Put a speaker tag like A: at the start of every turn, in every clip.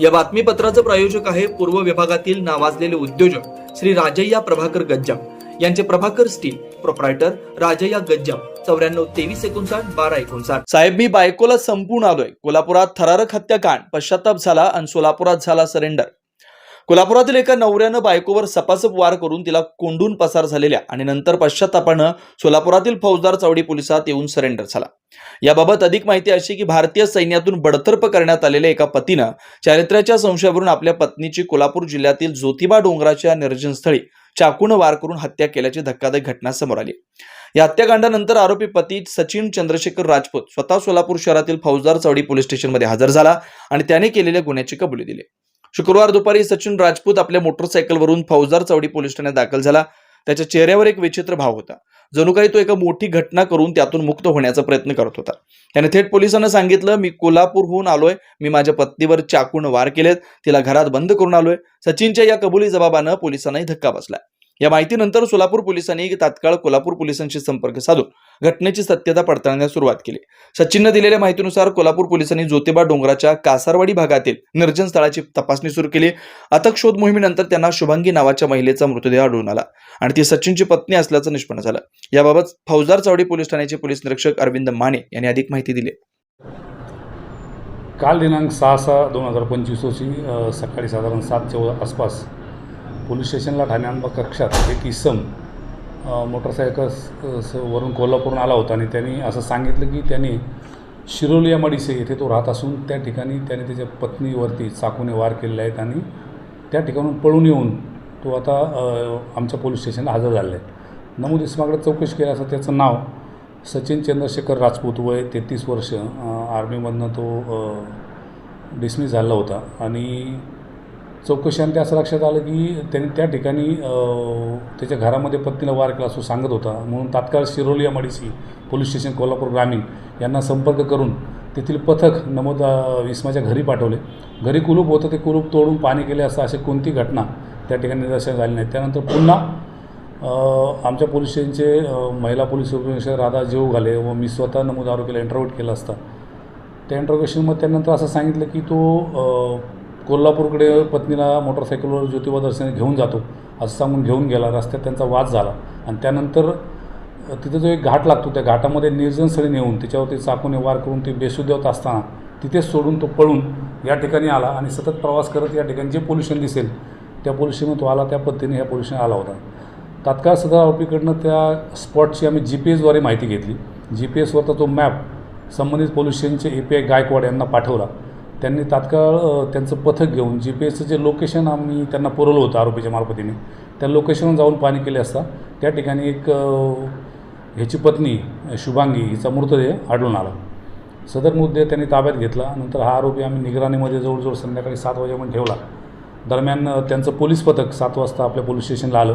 A: या बातमीपत्राचं प्रायोजक आहे पूर्व विभागातील नावाजलेले उद्योजक श्री राजय्या प्रभाकर गज्जाम. यांचे प्रभाकर स्टील प्रोप्रायटर राजय्या गज्जाम. चौऱ्याण्णव तेवीस एकोणसाठ बारा एकोणसाठ. साहेब मी बायकोला संपून आलोय. कोल्हापुरात थरारक हत्याकांड पश्चाताप झाला आणि सोलापुरात झाला सरेंडर. कोल्हापुरातील एका नवऱ्यानं बायकोवर सपासप वार करून तिला कोंडून पसार झालेल्या आणि नंतर पश्चातापानं सोलापुरातील फौजदार चौडी पोलिसात येऊन सरेंडर झाला. याबाबत अधिक माहिती अशी की भारतीय सैन्यातून बडतर्फ करण्यात आलेल्या एका पतीनं चारित्र्याच्या संशयावरून आपल्या पत्नीची कोल्हापूर जिल्ह्यातील ज्योतिबा डोंगराच्या निर्जनस्थळी चाकून वार करून हत्या केल्याची धक्कादायक घटना समोर आली. या हत्याकांडानंतर आरोपी पती सचिन चंद्रशेखर राजपूत स्वतः सोलापूर शहरातील फौजदार चौडी पोलीस स्टेशनमध्ये हजर झाला आणि त्याने केलेल्या गुन्ह्याची कबुली दिली. शुक्रवार दुपारी सचिन राजपूत आपल्या मोटरसायकलवरून फौजदार चौडी पोलीस ठाण्यात दाखल झाला. त्याच्या चेहऱ्यावर एक विचित्र भाव होता. जणू काही तो एका मोठी घटना करून त्यातून मुक्त होण्याचा प्रयत्न करत होता. त्याने थेट पोलिसांना सांगितलं मी कोल्हापूरहून आलोय. मी माझ्या पत्नीवर चाकून वार केलेत. तिला घरात बंद करून आलोय. सचिनच्या या कबुली जबाबानं पोलिसांनाही धक्का बसला. या माहितीनंतर सोलापूर पोलिसांनी तात्काळ कोल्हापूर पोलिसांशी संपर्क साधून घटनेची सत्यता पडताळण्यास सुरुवात केली. सचिननं दिलेल्या माहितीनुसार कोल्हापूर पोलिसांनी ज्योतिबा डोंगराच्या कासारवाडी भागातील निर्जन स्थळाची तपासणी सुरू केली. अथक शोध मोहिमेनंतर त्यांना शुभांगी नावाच्या महिलेचा मृतदेह आढळून आला आणि ती सचिनची पत्नी असल्याचं निष्पन्न झालं. याबाबत फौजदार चावडी पोलीस ठाण्याचे पोलीस निरीक्षक अरविंद माने यांनी अधिक माहिती दिली.
B: काल दिनांक सहा सहा दोन हजार पंचवीस रोजी सकाळी साधारण सातच्या आसपास पोलीस स्टेशनला ठाण्या कक्षात एक इसम मोटरसायकल स- वरून कोल्हापूरून आला होता आणि त्यांनी असं सांगितलं की त्यांनी शिरोली या मडिसे येथे तो राहत असून त्या ठिकाणी त्याने त्याच्या पत्नीवरती चाकूने वार केलेले आहेत आणि त्या ठिकाणून पळून येऊन तो आता आमच्या पोलीस स्टेशनला हजर झालेला आहे. नमूद इसमाकडे चौकशी केली असं त्याचं नाव सचिन चंद्रशेखर राजपूत वय तेहतीस वर्ष आर्मीमधनं तो डिसमिस झाला होता आणि चौकशीमध्ये असं लक्षात आलं की त्यांनी त्या ठिकाणी त्याच्या घरामध्ये पत्नीला वार केला असं सांगत होता. म्हणून तात्काळ शिरोली या मडीसी पोलीस स्टेशन कोल्हापूर ग्रामीण यांना संपर्क करून तेथील पथक नमोद विस्माच्या घरी पाठवले. घरी कुलूप होतं ते कुलूप तोडून पाणी केले असं अशी कोणती घटना त्या ठिकाणी निदर्शन झाली नाही. त्यानंतर पुन्हा आमच्या पोलीस स्टेशनचे महिला पोलीस उपनिरीक्षक राधा जेव घाले व मी स्वतः नमूद आरोपीला इंटरव्ह्यूट केला असता. त्या इंटरोगेशनमध्ये त्यानंतर असं सांगितलं की तो कोल्हापूरकडे पत्नीला मोटरसायकलवर ज्योतिबा दर्शनाने घेऊन जातो असं सांगून घेऊन गेला. रस्त्यात त्यांचा वाद झाला. आणि त्यानंतर तिथं जो एक घाट लागतो त्या घाटामध्ये निर्जनस्थळी नेऊन त्याच्यावरती चाकूने वार करून ते बेशुद्ध होत असताना तिथेच सोडून तो पळून या ठिकाणी आला आणि सतत प्रवास करत या ठिकाणी जे पोल्युशन दिसेल त्या पोल्युशनमध्ये तो आला त्या पद्धतीने ह्या पोल्युशन आला होता. तात्काळ सदर आरोपीकडनं त्या स्पॉटची आम्ही जी पी एसद्वारे माहिती घेतली. जी पी एसवरचा तो मॅप संबंधित पोल्युशनचे ए पी आय गायकवाड यांना पाठवला. त्यांनी तात्काळ त्यांचं पथक घेऊन जी पी एसचं जे लोकेशन आम्ही त्यांना पुरवलं होतं आरोपीच्या मार्फतीने त्या लोकेशनवर जाऊन पाणी केले असता त्या ठिकाणी एक ह्याची पत्नी शुभांगी हिचा मृतदेह आढळून आला. सदर मुद्दे त्यांनी ताब्यात घेतला नंतर हा आरोपी आम्ही निगराणीमध्ये जवळजवळ संध्याकाळी सात वाजेपर्यंत ठेवला. दरम्यान त्यांचं पोलीस पथक सात वाजता आपल्या पोलीस स्टेशनला आलं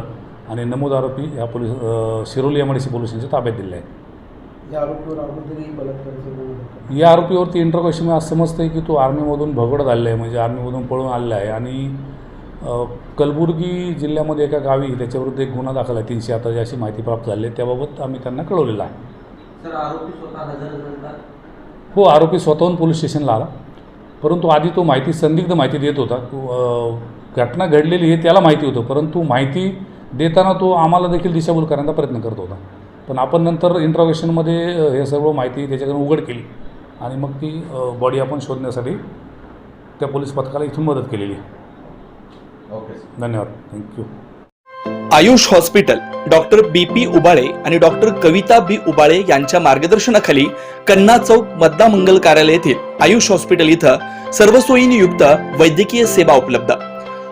B: आणि नमूद आरोपी ह्या police Shiroli M I D C police स्टेशनच्या ताब्यात दिले आहे
C: या आरोपीवर अगोदरही बलात्काराचा गुन्हा होता.
B: या आरोपीवरती इंटरक्वेशन असं समजतं आहे की तो आर्मीमधून भगवडत आलेला आहे म्हणजे आर्मीमधून पळून आलेला आहे. आणि अ, कलबुर्गी जिल्ह्यामध्ये एका गावी त्याच्याविरुद्ध एक गुन्हा दाखल आहे तीनशे आता अशी माहिती प्राप्त झाली आहे. त्याबाबत आम्ही त्यांना कळवलेलं आहे.
D: सर आरोपी स्वतः हजर झाला?
B: हो आरोपी स्वतःहून पोलीस स्टेशनला आला. परंतु आधी तो माहिती संदिग्ध माहिती देत होता. अ, घटना घडलेली हे त्याला माहिती होतं. परंतु माहिती देताना तो आम्हाला देखील दिशाभूल करण्याचा प्रयत्न करत होता. पण आपण नंतर इंट्रोगेशनमध्ये हे सर्व माहिती त्याच्याकडून उघड केली. आणि मग ती बॉडी आपण शोधण्यासाठी त्या पोलीस पथकाला इथून मदत केलेली आहे.
D: ओके
B: धन्यवाद. Thank you
A: Ayush hospital doctor B P Ubale आणि डॉक्टर कविता बी उबाळे यांच्या मार्गदर्शनाखाली कन्ना चौक मतदा मंगल कार्यालय येथील आयुष हॉस्पिटल इथं सर्व सोयींनी युक्त वैद्यकीय सेवा उपलब्ध.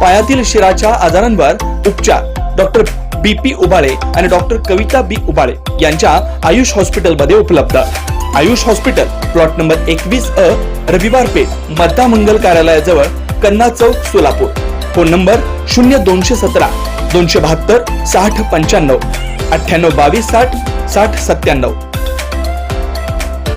A: पायातील शिराच्या आजारांवर उपचार. डॉक्टर बी पी उबाळे आणि डॉक्टर कविता बी उबाळे यांच्या आयुष हॉस्पिटलमध्ये उपलब्ध. आयुष हॉस्पिटल प्लॉट नंबर एकवीस अ रविवार पेठ मद्दा मंगल कार्यालयाजवळ कन्ना चौक सोलापूर. फोन नंबर शून्य दोनशे सतरा दोनशे बहात्तर साठ पंच्याण्णव अठ्ठ्याण्णव बावीस साठ साठ सत्त्याण्णव.